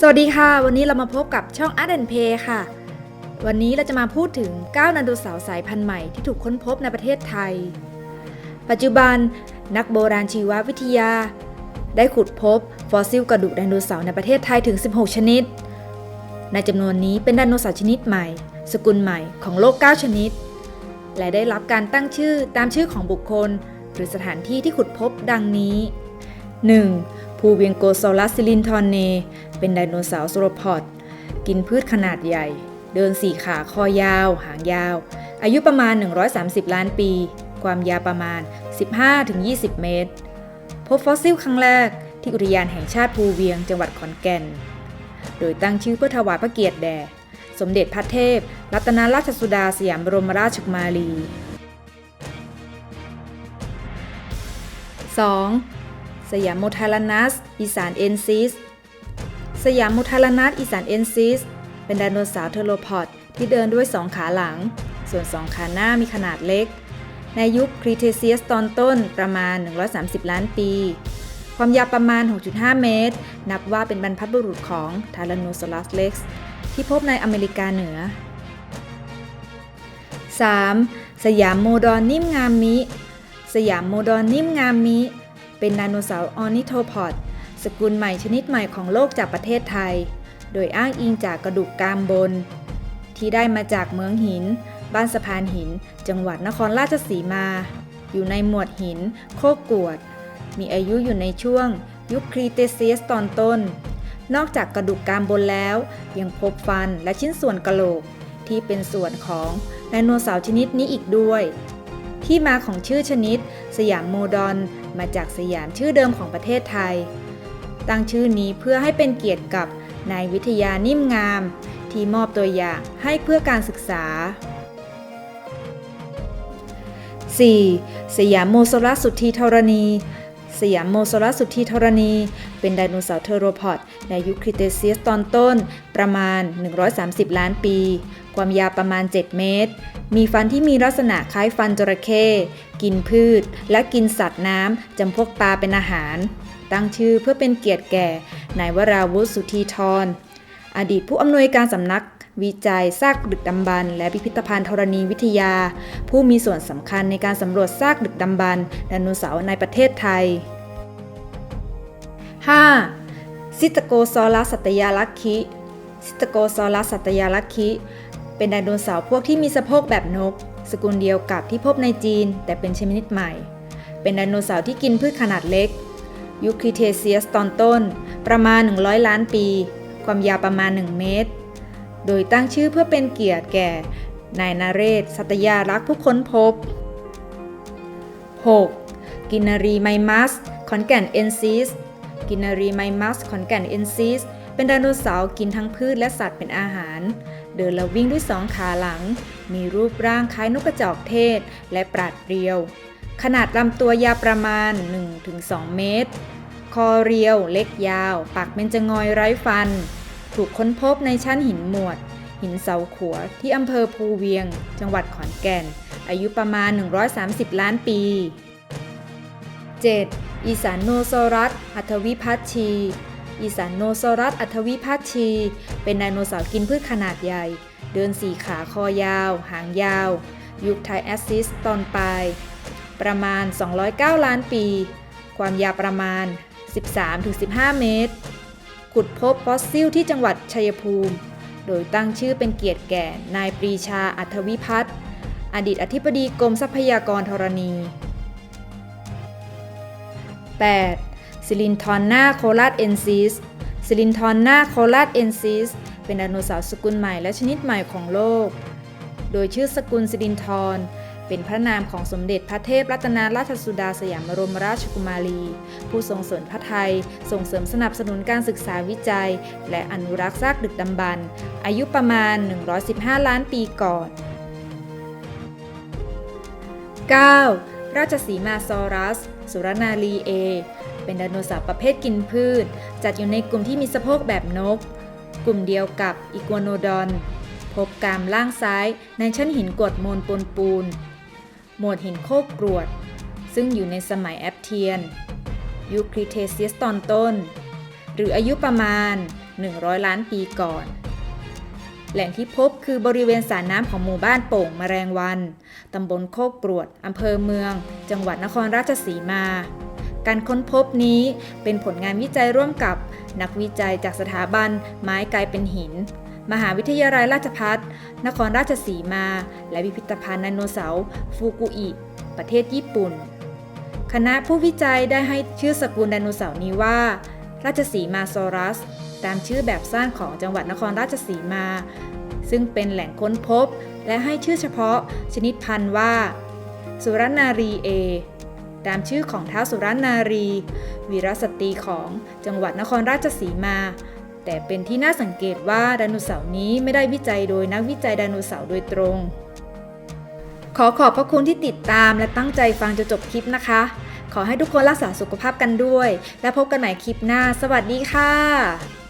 สวัสดีค่ะ วันนี้เรามาพบกับช่อง Art and Play ค่ะ วันนี้เราจะมาพูดถึง9ไดโนเสาร์สายพันธุ์ใหม่ที่ถูกค้นพบในประเทศไทย ปัจจุบันนักโบราณชีววิทยา ได้ขุดพบฟอสซิลกระดูกไดโนเสาร์ในประเทศไทยถึง 16 ชนิด ในจำนวนนี้เป็นไดโนเสาร์ชนิดใหม่ สกุลใหม่ของโลก 9 ชนิด และได้รับการตั้งชื่อตามชื่อของบุคคล หรือสถานที่ที่ขุดพบดังนี้ 1. ภูเวียงโกโซลัสซิลินทอนเน เป็นไดโนเสาร์โซโรพอด กินพืชขนาดใหญ่ เดินสี่ขาคอยาว หางยาว อายุประมาณ 130 ล้านปี ความยาวประมาณ 15-20 เมตร พบฟอสซิลครั้งแรกที่อุทยานแห่งชาติภูเวียงจังหวัดขอนแก่น โดยตั้งชื่อเพื่อถวายพระเกียรติแด่ สมเด็จพระเทพ รัตนราชสุดาสยามบรมราชกุมารี 2. สยามโมทาลานัสอีสานเอนซิส สยามโมทาลานัสอีสานเอนซิส เป็นไดโนเสาร์เทโรพอดที่เดินด้วยสองขาหลัง ส่วนสองขาหน้ามีขนาดเล็ก ในยุคครีเทเซียสตอนต้นประมาณ 130 ล้านปี ความยาวประมาณ 6.5 เมตร นับว่าเป็นบรรพบุรุษของทาราโนซอรัสเล็กซ์ที่พบในอเมริกาเหนือ 3. สยามโมดอนนิ่มงามมิ สยามโมดอนนิ่มงามมิ เป็นไดโนเสาร์ออนิโทพอดสกุลใหม่ชนิดใหม่ของโลกจากประเทศไทย โดยอ้างอิงจากกระดูกกรามบน ที่ได้มาจากเมืองหิน บ้านสะพานหิน จังหวัดนครราชสีมา อยู่ในหมวดหิน โคกกวด มีอายุอยู่ในช่วง ยุคครีเตเซียสตอนต้น นอกจากกระดูกกรามบนแล้ว ยังพบฟันและชิ้นส่วนกระโหลก ที่เป็นส่วนของไดโนเสาร์ชนิดนี้อีกด้วย ที่มาของชื่อชนิด สยามโมดอนมาจากสยามชื่อเดิมของประเทศไทย ตั้งชื่อนี้เพื่อให้เป็นเกียรติกับนายวิทยานิ่มงาม ที่มอบตัวอย่างให้เพื่อการศึกษา 4. สยามโมโซรัสสุทธีธรณี สยามโมโซลัสสุทธีธรณี เป็นไดโนเสาร์เทโรพอดในยุคคริเตเซียสตอนต้น ประมาณ 130 ล้านปี ความยาวประมาณ 7 เมตร มีฟันที่มีลักษณะคล้ายฟันจระเข้ กินพืช และกินสัตว์น้ำจำพวกปลาเป็นอาหาร ตั้งชื่อเพื่อเป็นเกียรติแก่นายวราวุฒิสุธีธรอดีตผู้อำนวยการสำนัก วิจัยซากดึกดำบรรพ์และพิพิธภัณฑ์ธรณีวิทยา ผู้มีส่วนสำคัญในการสำรวจซากดึกดำบรรพ์ไดโนเสาร์ในประเทศไทย 5. ซิตโกซอรัสสัตยาลักคิซิตโกซอรัสสัตยาลักคิเป็นไดโนเสาร์พวกที่มีสะโพกแบบนก สกุลเดียวกับที่พบในจีน แต่เป็นชนิดใหม่ เป็นไดโนเสาร์ที่กินพืชขนาดเล็ก ยุคคริเทเซียสตอนต้น ประมาณ 100 ล้านปี ความยาวประมาณ 1 เมตร โดยตั้งชื่อเพื่อเป็นเกียรติแก่ นายนาเรศ สัตยารักษ์ผู้ค้นพบ 6. กินารีไมมัส ขอนแก่นเอนซิส กินารีไมมัส ขอนแก่นเอนซิส เป็นไดโนเสาร์กินทั้งพืชและสัตว์เป็นอาหาร เดินและวิ่งด้วยสองขาหลัง มีรูปร่างคล้ายนกกระจอกเทศ และปราดเปรียว ขนาดลำตัวยาวประมาณ 1-2 เมตร คอเรียว เล็กยาว ปากเป็นจะงอยไร้ฟัน ถูกค้นพบในชั้นหินหมวด หินเสาขัวที่อำเภอภูเวียง จังหวัดขอนแก่น อายุประมาณ 130 ล้านปี 7. อีสานโนโซรัส อัทวิพัชชี อีสานโนโซรัส อัทวิพัชชี เป็นไดโนเสาร์กินพืชขนาดใหญ่ เดินสี่ขาคอยาว หางยาว ยุคไทแอสซิสตอนปลาย ประมาณ 209 ล้านปี ความยาวประมาณ 13-15 เมตร ขุดพบฟอสซิลที่จังหวัดชัยภูมิ โดยตั้งชื่อเป็นเกียรติแก่ นายปรีชาอัธวิพัฒน์อดีตอธิบดีกรมทรัพยากรธรณี 8. ซิลินทอนนาโคลัสเอนซิสซิลินทอนนาโคลัสเอนซิสเป็นไดโนเสาร์สกุลใหม่และชนิดใหม่ของโลก โดยชื่อสกุลซิลินทอน เป็นพระนามของสมเด็จพระเทพรัตนราชสุดาสยามบรมราชกุมารี ผู้ทรงสนพระไทย ส่งเสริมสนับสนุนการศึกษาวิจัย และอนุรักษ์ซากดึกดำบรรพ์อายุประมาณ 115 ล้านปีก่อน 9. ราชสีมาซอรัส สุรนารีเอ เป็นไดโนเสาร์ประเภทกินพืช จัดอยู่ในกลุ่มที่มีสะโพกแบบนก กลุ่มเดียวกับอีกัวโนดอน พบกรามล่างซ้ายในชั้นหินกรวดมนปนปูน หมวดหินโคกกรวด ซึ่งอยู่ในสมัยแอปเทียน ยุคคริเทเซียสตอนต้น หรืออายุประมาณ 100 ล้านปีก่อน แหล่งที่พบคือบริเวณสระน้ำของหมู่บ้านโป่งมแมลงวัน ตำบลโคกกรวด อำเภอเมือง จังหวัดนครราชสีมา การค้นพบนี้เป็นผลงานวิจัยร่วมกับนักวิจัยจากสถาบันไม้กลายเป็นหิน มหาวิทยาลัยราชภัฏนครราชสีมา และพิพิธภัณฑ์ไดโนเสาร์ฟูกุอิ ประเทศญี่ปุ่น คณะผู้วิจัยได้ให้ชื่อสกุลไดโนเสาร์นี้ว่า ราชสีมาซอรัส ตามชื่อแบบสร้างของจังหวัดนครราชสีมา ซึ่งเป็นแหล่งค้นพบ และให้ชื่อเฉพาะชนิดพันธุ์ว่า สุรนารีเอ ตามชื่อของท้าวสุรนารี วีรสตรีของจังหวัดนครราชสีมา แต่เป็นที่น่าสังเกตว่าไดโนเสาร์นี้ไม่ได้วิจัยโดยนักวิจัยไดโนเสาร์โดยตรง ขอขอบพระคุณที่ติดตามและตั้งใจฟังจนจบคลิปนะคะ ขอให้ทุกคนรักษาสุขภาพกันด้วย และพบกันใหม่คลิปหน้า สวัสดีค่ะ